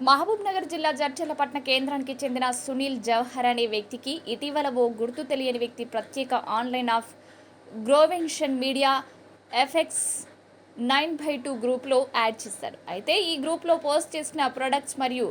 మహబూబ్నగర్ జిల్లా జడ్చర్లపట్న కేంద్రానికి చెందిన సునీల్ జవహర్ అనే వ్యక్తికి ఇటీవల ఓ గుర్తు తెలియని వ్యక్తి ప్రత్యేక ఆన్లైన్ ఆఫ్ గ్రోవెన్షన్ media effects nine by two గ్రూప్లో యాడ్ చేశారు. అయితే ఈ గ్రూప్లో పోస్ట్ చేసిన ప్రొడక్ట్స్ మరియు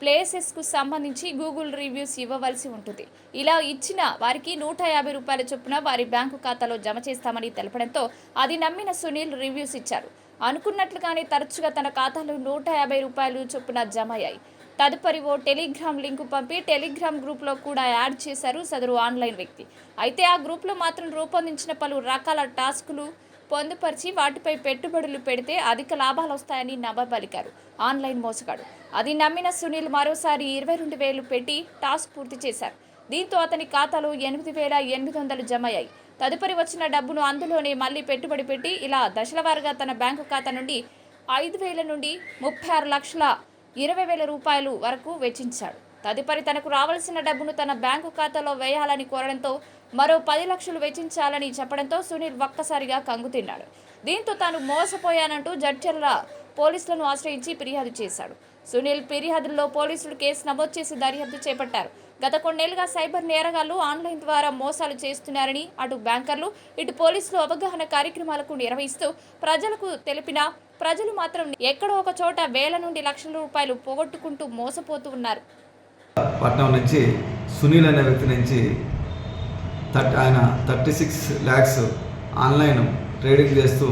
ప్లేసెస్కు సంబంధించి గూగుల్ రివ్యూస్ ఇవ్వవలసి ఉంటుంది. ఇలా ఇచ్చిన వారికి నూట యాభై రూపాయల చొప్పున వారి బ్యాంకు ఖాతాలో జమ చేస్తామని తెలపడంతో అది నమ్మిన సునీల్ రివ్యూస్ ఇచ్చారు. అనుకున్నట్లుగానే తరచుగా తన ఖాతాలో నూట యాభై రూపాయలు చొప్పున జమ అయ్యాయి. తదుపరి ఓ టెలిగ్రామ్ లింకు పంపి టెలిగ్రామ్ గ్రూప్లో కూడా యాడ్ చేశారు సదరు ఆన్లైన్ వ్యక్తి. అయితే ఆ గ్రూప్లో మాత్రం రూపొందించిన పలు రకాల టాస్కులు పొందుపరిచి వాటిపై పెట్టుబడులు పెడితే అధిక లాభాలు వస్తాయని నమ్మబలికారు ఆన్లైన్ మోసగాడు. అది నమ్మిన సునీల్ మరోసారి ఇరవై రెండు వేలు పెట్టి టాస్క్ పూర్తి చేశారు. దీంతో అతని ఖాతాలో ఎనిమిది వేల ఎనిమిది వందలు జమ అయ్యాయి. తదుపరి వచ్చిన డబ్బును అందులోనే మళ్ళీ పెట్టుబడి పెట్టి ఇలా దశలవారుగా తన బ్యాంకు ఖాతా నుండి ఐదు వేల నుండి ముప్పై ఆరు లక్షల ఇరవై వేల రూపాయలు వరకు వెచ్చించాడు. తదుపరి తనకు రావాల్సిన డబ్బును తన బ్యాంకు ఖాతాలో వేయాలని కోరడంతో మరో పది లక్షలు వెచ్చించాలని చెప్పడంతో సునీల్ ఒక్కసారిగా కంగుతిన్నాడు దీంతో తాను మోసపోయానంటూ జడ్చర్ల పోలీసులను ఆశ్రయించి ఫిర్యాదు చేశాడు. సునీల్ ఫిర్యాదుల్లో పోలీసులు కేసు నమోదు చేసి దర్యాప్తు చేపట్టారు. గత కొన్నేళ్ళుగా సైబర్ నేరగాళ్ళు ఆన్లైన్ ద్వారా మోసాలు చేస్తున్నారని అటు బ్యాంకర్లు ఇటు పోలీసులు అవగాహన కార్యక్రమాలకు నిర్వహిస్తూ ప్రజలకు తెలిపిన ప్రజలు మాత్రం ఎక్కడో ఒక చోట వేల నుండి లక్షల రూపాయలు పోగొట్టుకుంటూ మోసపోతూ ఉన్నారు. పట్నం నుంచి సునీల్ అనే వ్యక్తి నుంచి థర్టీ ఆయన thirty six lakhs online trading చేస్తూ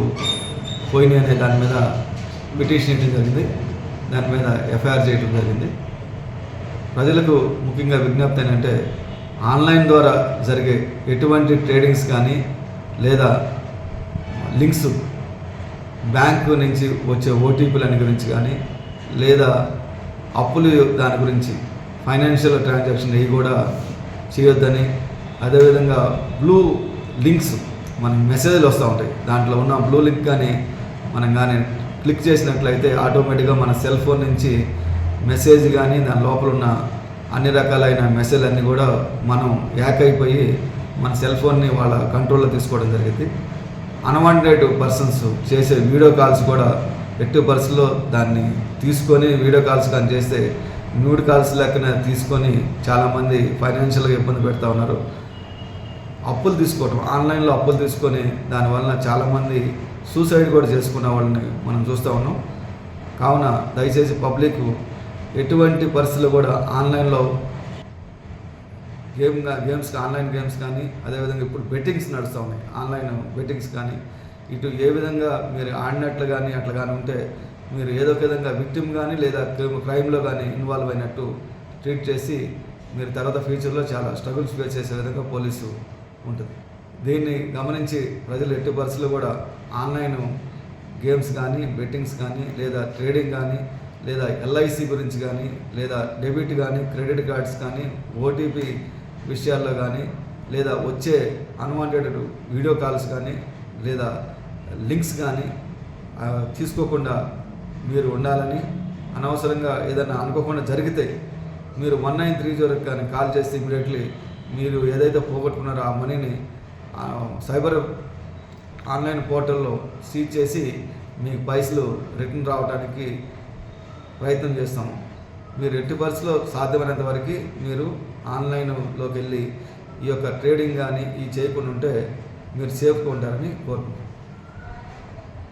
పోయినాయి అనే దాని మీద పిటిషన్ ఇవ్వడం జరిగింది. దాని మీద ఎఫ్ఐఆర్ చేయడం జరిగింది. ప్రజలకు ముఖ్యంగా విజ్ఞప్తి ఏంటంటే ఆన్లైన్ ద్వారా జరిగే ఎటువంటి ట్రేడింగ్స్ కానీ లేదా లింక్స్ బ్యాంకు నుంచి వచ్చే ఓటీపీలని గురించి కానీ లేదా అప్పులు దాని గురించి ఫైనాన్షియల్ ట్రాన్సాక్షన్ ఇవి కూడా చేయొద్దని అదేవిధంగా బ్లూ లింక్స్ మన మెసేజ్లు వస్తూ ఉంటాయి. దాంట్లో ఉన్న బ్లూ లింక్ కానీ మనం కానీ క్లిక్ చేసినట్లయితే ఆటోమేటిక్గా మన సెల్ ఫోన్ నుంచి మెసేజ్ కానీ దాని లోపల ఉన్న అన్ని రకాలైన మెసేజ్ అన్నీ కూడా మనం హ్యాక్ అయిపోయి మన సెల్ ఫోన్ని వాళ్ళ కంట్రోల్లో తీసుకోవడం జరిగింది. అన్వాంటెడ్ పర్సన్స్ చేసే వీడియో కాల్స్ కూడా ఎట్టి పరిస్థితుల్లో దాన్ని తీసుకొని వీడియో కాల్స్ కానీ చేస్తే న్యూడ్ కాల్స్ లెక్కన తీసుకొని చాలామంది ఫైనాన్షియల్గా ఇబ్బంది పెడతా ఉన్నారు. అప్పులు తీసుకోవటం ఆన్లైన్లో అప్పులు తీసుకొని దానివల్ల చాలామంది సూసైడ్ కూడా చేసుకున్న వాళ్ళని మనం చూస్తూ ఉన్నాం. కావున దయచేసి పబ్లిక్ ఎటువంటి పరిస్థితులు కూడా ఆన్లైన్లో గేమ్ గేమ్స్ ఆన్లైన్ గేమ్స్ కానీ అదేవిధంగా ఇప్పుడు బెట్టింగ్స్ నడుస్తూ ఉన్నాయి. ఆన్లైన్ బెట్టింగ్స్ కానీ ఇటు ఏ విధంగా మీరు ఆడినట్లు కానీ అట్లా కానీ ఉంటే మీరు ఏదో ఒక విధంగా విక్టిమ్ కానీ లేదా క్రైమ్లో కానీ ఇన్వాల్వ్ అయినట్టు ట్రీట్ చేసి మీరు తర్వాత ఫ్యూచర్లో చాలా స్ట్రగుల్స్ ఫేస్ చేసే విధంగా పోలీసు ఉంటుంది. దీన్ని గమనించి ప్రజలు ఎట్టి పరిస్థితులు కూడా ఆన్లైన్ గేమ్స్ కానీ బెట్టింగ్స్ కానీ లేదా ట్రేడింగ్ కానీ లేదా ఎల్ఐసి గురించి కానీ లేదా డెబిట్ కానీ క్రెడిట్ కార్డ్స్ కానీ ఓటీపీ విషయాల్లో కానీ లేదా వచ్చే అన్వాంటెడ్ వీడియో కాల్స్ కానీ లేదా లింక్స్ కానీ తీసుకోకుండా మీరు ఉండాలని అనవసరంగా ఏదైనా అనుకోకుండా జరిగితే మీరు వన్ నైన్ త్రీ జీరోకి కానీ కాల్ చేస్తే ఇమీడియట్లీ మీరు ఏదైతే పోగొట్టుకున్నారో ఆ మనీని సైబర్ ఆన్లైన్ పోర్టల్లో సీజ్ చేసి మీకు పైసలు రిటర్న్ రావడానికి ప్రయత్నం చేస్తాము. మీరు ఎట్టి పరిస్థితిలో సాధ్యమైనంత వరకు మీరు ఆన్లైన్లోకి వెళ్ళి ఈ యొక్క ట్రేడింగ్ కానీ ఈ చేయకుండా ఉంటే మీరు సేఫ్గా ఉంటారని కోరుకుంటున్నాను